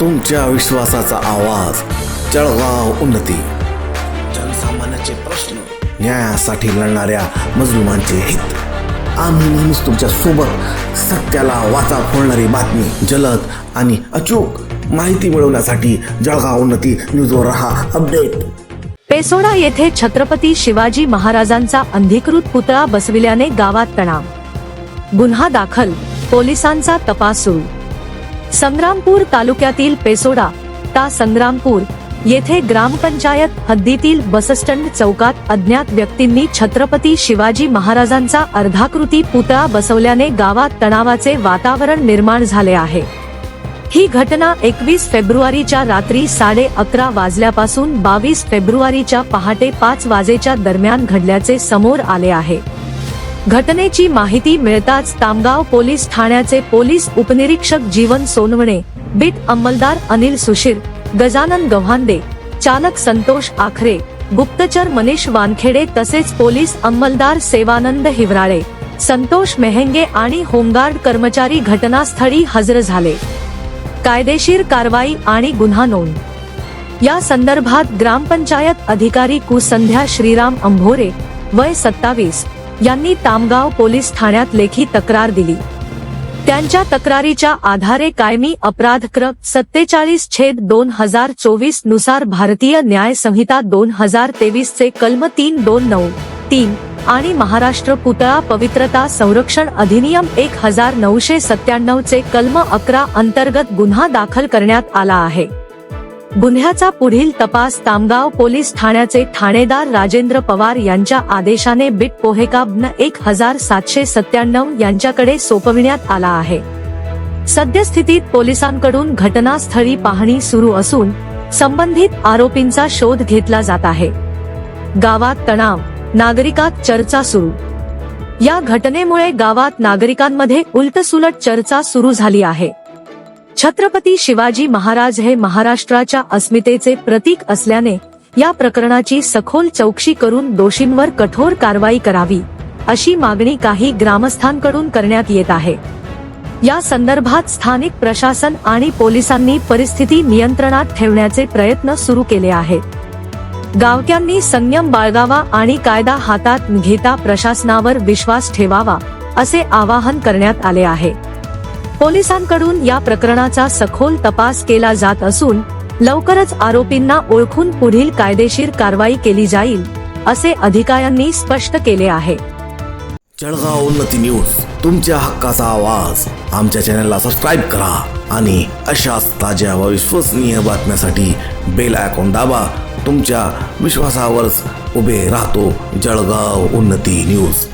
तुमच्या विश्वासाचा आवाज. जळगाव उन्नती. जनसामान्याचे प्रश्न न्यायासाठी लढणाऱ्या मजलुमांचे हित. आम्ही नेहमीच तुमच्यासोबत सत्याला वाचा फोडणारी बातमी जलद आणि अचूक माहिती मिळवण्यासाठी जळगाव उन्नती न्यूजवर रहा अपडेट. पेसोडा येथे छत्रपती शिवाजी महाराजांचा अंधिकृत पुतळा बसविल्याने गावात तणाव. गुन्हा दाखल पोलिसांचा तपास सुरू. संग्रामपूर तालुक्यातील पेसोडा ता संग्रामपूर येथे ग्रामपंचायत हद्दीतील बसस्टँड चौकात अज्ञात व्यक्तींनी छत्रपती शिवाजी महाराजांचा अर्धाकृती पुतळा बसवल्याने गावात तणावाचे वातावरण निर्माण झाले आहे. ही घटना एकवीस फेब्रुवारीच्या रात्री साडे अकरा वाजल्यापासून बावीस फेब्रुवारीच्या पहाटे पाच वाजेच्या दरम्यान घडल्याचे समोर आले आहे. घटनेची माहिती मिळताच तामगाव पोलीस ठाण्याचे पोलीस उपनिरीक्षक जीवन सोनवणे बीट अंमलदार अनिल सुशीर गजानन गव्हांदे चालक संतोष आखरे गुप्तचर मनीष वानखेडे तसेच पोलीस अंमलदार सेवानंद हिवराळे संतोष मेहेंगे आणि होमगार्ड कर्मचारी घटनास्थळी हजर झाले. कायदेशीर कारवाई आणि गुन्हा नोंद. या संदर्भात ग्रामपंचायत अधिकारी कुसंध्या श्रीराम अंभोरे वय सत्तावीस यांनी तामगाव पोलीस ठाण्यात लेखी तक्रार दिली. त्यांच्या तक्रारीच्या आधारे कायमी अपराध क्रम सत्तेचाळीस छेद दोन हजार चोवीसनुसार भारतीय न्याय संहिता दोन हजार तेवीस चे कलम तीन दोन नऊ तीन आणि महाराष्ट्र पुतळा पवित्रता संरक्षण अधिनियम एक हजार नऊशे सत्त्याण्णव चे कलम अकरा अंतर्गत गुन्हा दाखल करण्यात आला आहे. गुन्ह्याचा पुढील तपास तामगाव पोलीस ठाण्याचे ठाणेदार राजेंद्र पवार यांच्या आदेशाने बिट पोहेकाबन एक हजार सातशे सत्त्याण्णव यांच्याकडे सोपविण्यात आला आहे. सद्यस्थितीत पोलिसांकडून घटनास्थळी पाहणी सुरू असून संबंधित आरोपींचा शोध घेतला जात आहे. गावात तणाव नागरिकात चर्चा सुरू. या घटनेमुळे गावात नागरिकांमध्ये उलटसुलट चर्चा सुरू झाली आहे. छत्रपती शिवाजी महाराज हे महाराष्ट्राच्या अस्मितेचे प्रतीक असल्याने या प्रकरणाची सखोल चौकशी करून दोषींवर कठोर कारवाई करावी अशी मागणी काही ग्रामस्थांकडून करण्यात येत आहे. या संदर्भात स्थानिक प्रशासन आणि पोलिसांनी परिस्थिती नियंत्रणात ठेवण्याचे प्रयत्न सुरू केले आहेत. गावक्यांनी संयम बाळगावा आणि कायदा हातात घेता प्रशासनावर विश्वास ठेवावा असे आवाहन करण्यात आले आहे. पोलिसांकडून या प्रकरणाचा सखोल तपास केला जात असून लवकरच आरोपींना ओळखून पुढील कायदेशीर कारवाई केली जाईल असे अधिकाऱ्यांनी स्पष्ट केले आहे. जळगाव उन्नती न्यूज तुमच्या हक्काचा आवाज. आमच्या चॅनलला सबस्क्राईब करा आणि अशाच ताज्या व विश्वसनीय बातम्यासाठी बेल आयकॉन दाबा. तुमच्या विश्वासावरच उभे राहतो जळगाव उन्नती न्यूज.